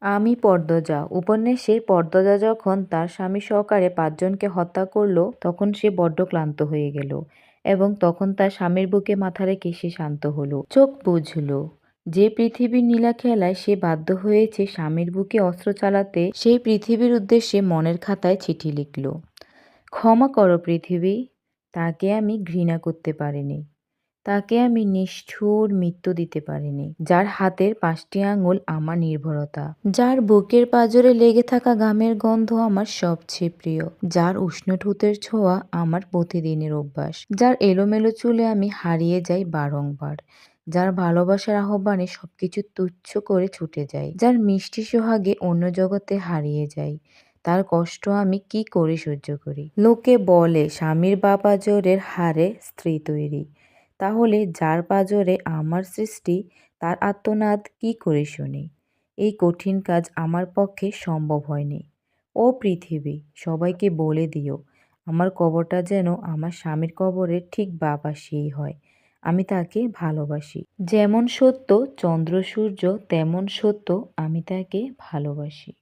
আমি পর্দজা। উপন্যাসে পর্দজা যখন তার স্বামী সহকারে পাঁচজনকে হত্যা করল, তখন সে বড্ড ক্লান্ত হয়ে গেল এবং তখন তার স্বামীর বুকে মাথা রেখে সে শান্ত হলো। চোখ বুঝল। যে পৃথিবীর নীলা খেলায় সে বাধ্য হয়েছে স্বামীর বুকে অস্ত্র চালাতে, সেই পৃথিবীর উদ্দেশ্যে মনের খাতায় চিঠি লিখল। ক্ষমা করো পৃথিবী, তাকে আমি ঘৃণা করতে পারিনি। তাকে আমি নিষ্ঠুর মৃত্যু দিতে পারিনি, যার হাতের পাঁচটি আঙুল আমার নির্ভরতা। যার বুকের পাজরে লেগে থাকা গামের গন্ধ আমার সবচেয়ে প্রিয়। যার উষ্ণ ঠোঁটের ছোঁয়া আমার প্রতিদিনের অভ্যাস। যার এলোমেলো চুলে আমি হারিয়ে যাই বারংবার। যার ভালোবাসার আহ্বানে সবকিছু তুচ্ছ করে ছুটে যায় যার মিষ্টি সোহাগে অন্য জগতে হারিয়ে যাই। তার কষ্ট আমি কি করে সহ্য করি? লোকে বলে, স্বামীর বা পাজরের হারে স্ত্রী তৈরি। তাহলে যার পাজরে আমার সৃষ্টি, তার আত্মনাদ কি করে শুনি? এই কঠিন কাজ আমার পক্ষে সম্ভব হয়নি। ও পৃথিবী, সবাইকে বলে দিও, আমার কবরটা যেন আমার স্বামীর কবরের ঠিক বাবা সেই হয়, আমি তাকে ভালোবাসি। যেমন সত্য চন্দ্র সূর্য, তেমন সত্য আমি তাকে ভালোবাসি।